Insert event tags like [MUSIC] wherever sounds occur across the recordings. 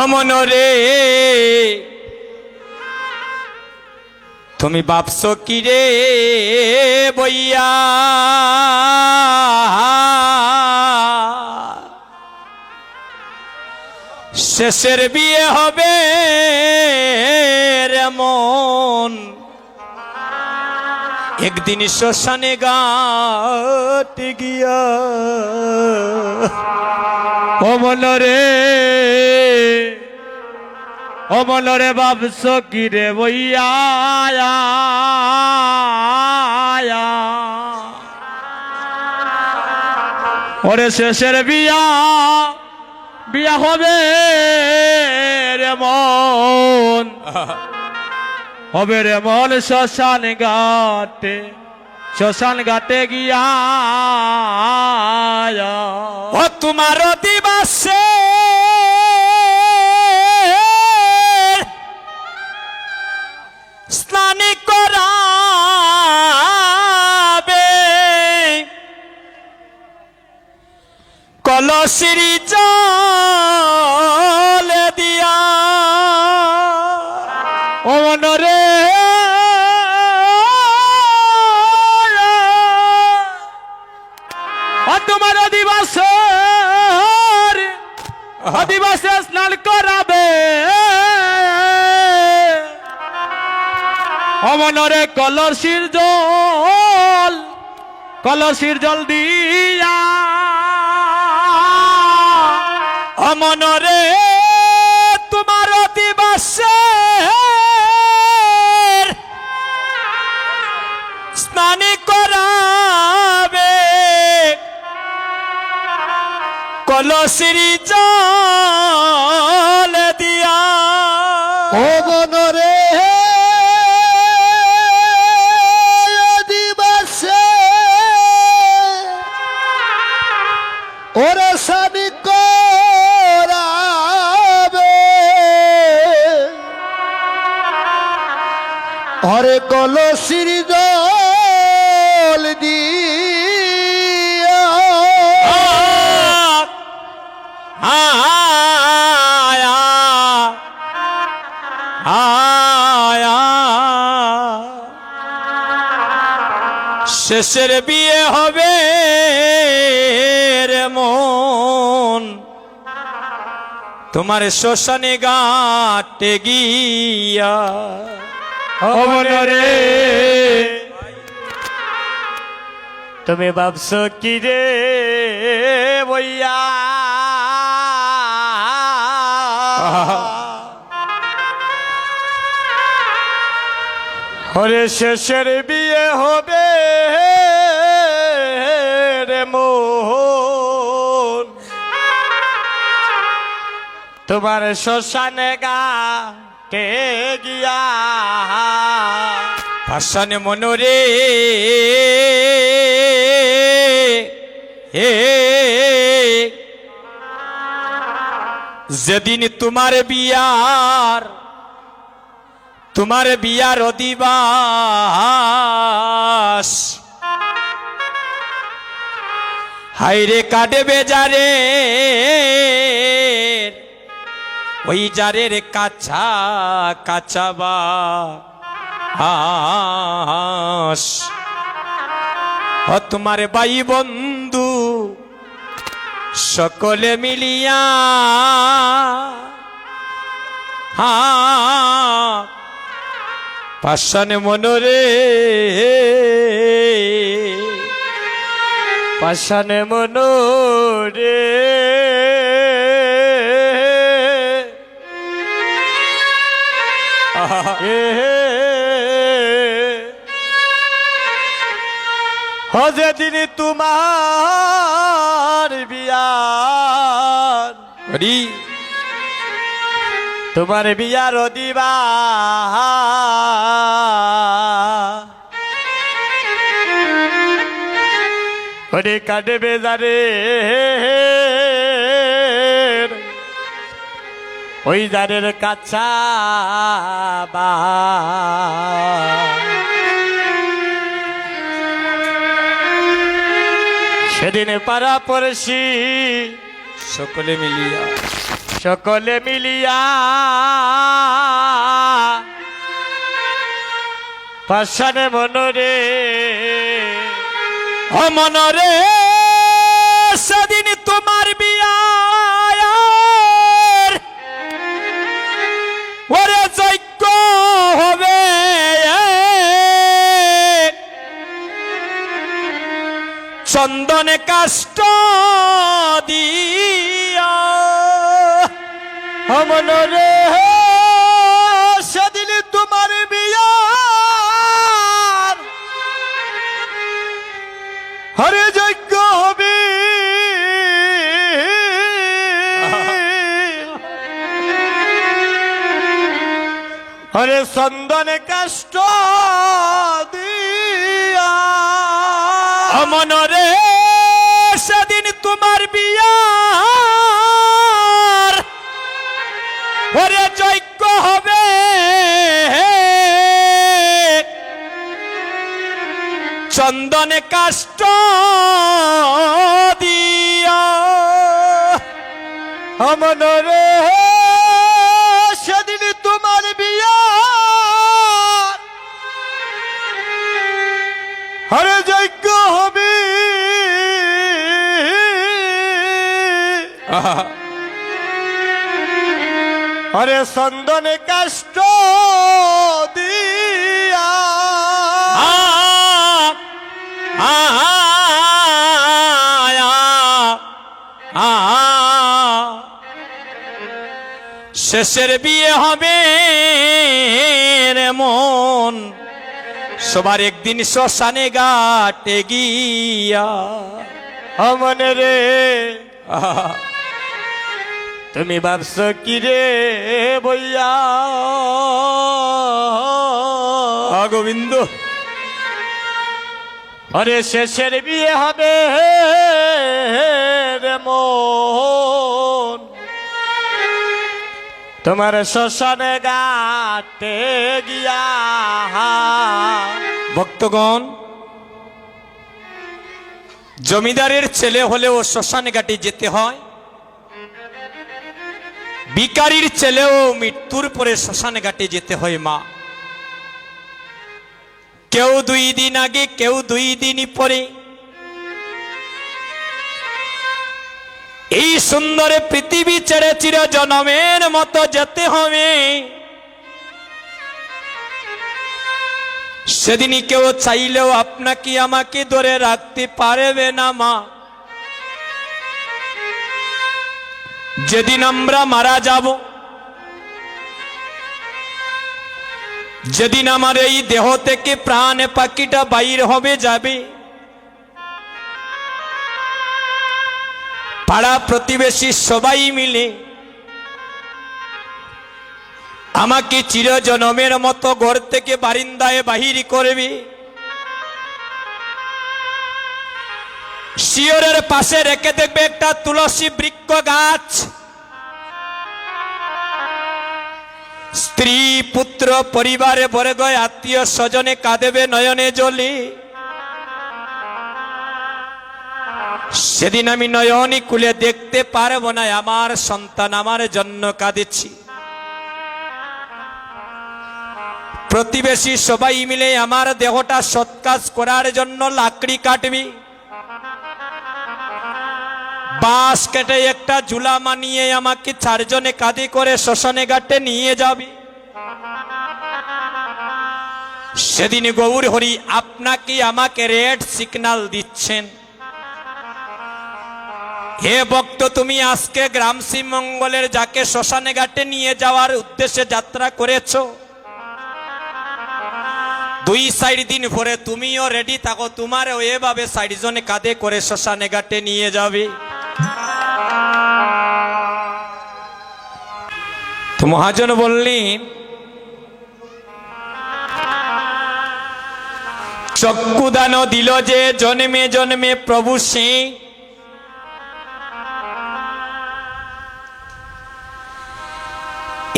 অমন রে। তুমি বাপস কি রে বইয়া? শেষের বিয়ে হবে রে মন। একদিন শ্মশানে গাতে গিয়া অমল রে অমল রে বাবস কি রে বইয়া ওরে শেষের বিয়া বিয়া হবে রে মন। [LAUGHS] হবে রে মন শ্মশান ঘাটে শ্মশান ঘাটে গিয়া। ও তোমার দিবাসে স্নান করাবে। কলসিরি জল দিয়া। অমন রে অমনরে কলসির জল কলসির জল দিয়া। অমন রে তোমার দিবাসে স্নান করাবে। কলসিরি জল ওরে সানি করাবে। হরে কলসির জল দিয়া। আয়া আয়া শেষের বিয়ে হবে। তোমার শ্মশানে গাটে গিয়া। রে। তুমি ভাবছ কি রে বইয়া? হরে শেষের বিয়ে হবে। তোমার শ্মশানে গা কে গিয়া? ভাষণ মনোরে হে যেদিন তোমার বিয়ার তোমার বিয়ার অধিবাস। হাইরে কাটবে যারে ওই যারের কাছা কাছাবা হাস তোমার বাই বন্ধু, সকলে মিলিয়া হা। পাশানে মনোরে পাশানে মনোরে। হজে দিন তোমার বিয়ার তোমার বিয়ার দিবা ওরে কাটে বেজারে ওই জারের কাছা সেদিন পাড়া পড়শি সকলে মিলিয়া। সকলে মিলিয়া। পাশানে মনরে। ও চন্দনে কাষ্ট দিয়া। মনরে সেদিন তোমার বিয়া হরে যজ্ঞ হবে। হরে চন্দনে কাষ্ট কাষ্ট দিয়া মনরে সেদিন তোমার বিয়া। হরে যজ্ঞ হবে। হরে চন্দনে কাষ্ট শেষের বিয়ে হবে রে মন। সবার একদিন শ্মশানে গাটে গিয়া মনে রে। তুমি ভাবছ কি রে বইয়া? গোবিন্দ। আরে শেষের বিয়ে হবে রে মন। তোমার শ্মশানে গাতে গিয়া ভক্তগণ, জমিদারের ছেলে হলেও শ্মশানে ঘাটে যেতে হয়। বিকারির ছেলেও মৃত্যুর পরে শ্মশানে ঘাটে যেতে হয় মা। কেউ দুই দিন আগে, কেউ দুই দিন পরে এই সুন্দর পৃথিবী ছেড়ে চির জনমের মতো যেতে হবে। সেদিনই কেউ চাইলেও আপনাকে আমাকে ধরে রাখতে পারবে না, মা। যেদিন আমরা মারা যাব, যেদিন আমার এই দেহ থেকে প্রাণ পাখিটা বাইর হবে যাবে পাড়া প্রতিবেশী সবাই মিলে আমাকে চিরজনমের মতো ঘর থেকে বারিন্দায় বাহির করবে। শিয়রের পাশে রেখে দেখবে একটা তুলসী বৃক্ষ গাছ। স্ত্রী, পুত্র, পরিবারে বর্গ, আত্মীয় স্বজনে কাঁদেবে নয়নে জলে। সেদিন আমি নয়নই কুলে দেখতে পারব না, আমার সন্তান আমার জন্য কাঁদেছি। প্রতিবেশী সবাই মিলে আমার দেহটা সৎকাজ করার জন্য লাকড়ি কাটবি। বাঁশ কেটে একটা ঝুলা মানিয়ে আমাকে চারজনে কাঁদি করে শ্মশানে ঘাটে নিয়ে যাবি। সেদিন গৌর হরি আপনাকে আমাকে রেড সিগন্যাল দিচ্ছেন। হে ভক্ত, তুমি আজকে গ্রাম শ্রীমঙ্গলের যাকে শ্মশানে ঘাটে নিয়ে যাওয়ার উদ্দেশ্যে যাত্রা করেছ, দুই সাইড দিন ভরে তুমিও রেডি থাকো, তোমারও এভাবে সাইড জনে কাঁধে করে শ্মশানে ঘাটে নিয়ে যাবে। তো মহাজন বললেন চক্ষুদান দিল যে জন্মে জন্মে প্রভু সে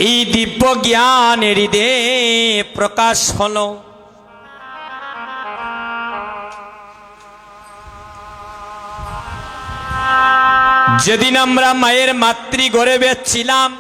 এই দিব্য জ্ঞানের হৃদে প্রকাশ হল। যেদিন আমরা মায়ের মাতৃ গর্ভে ছিলাম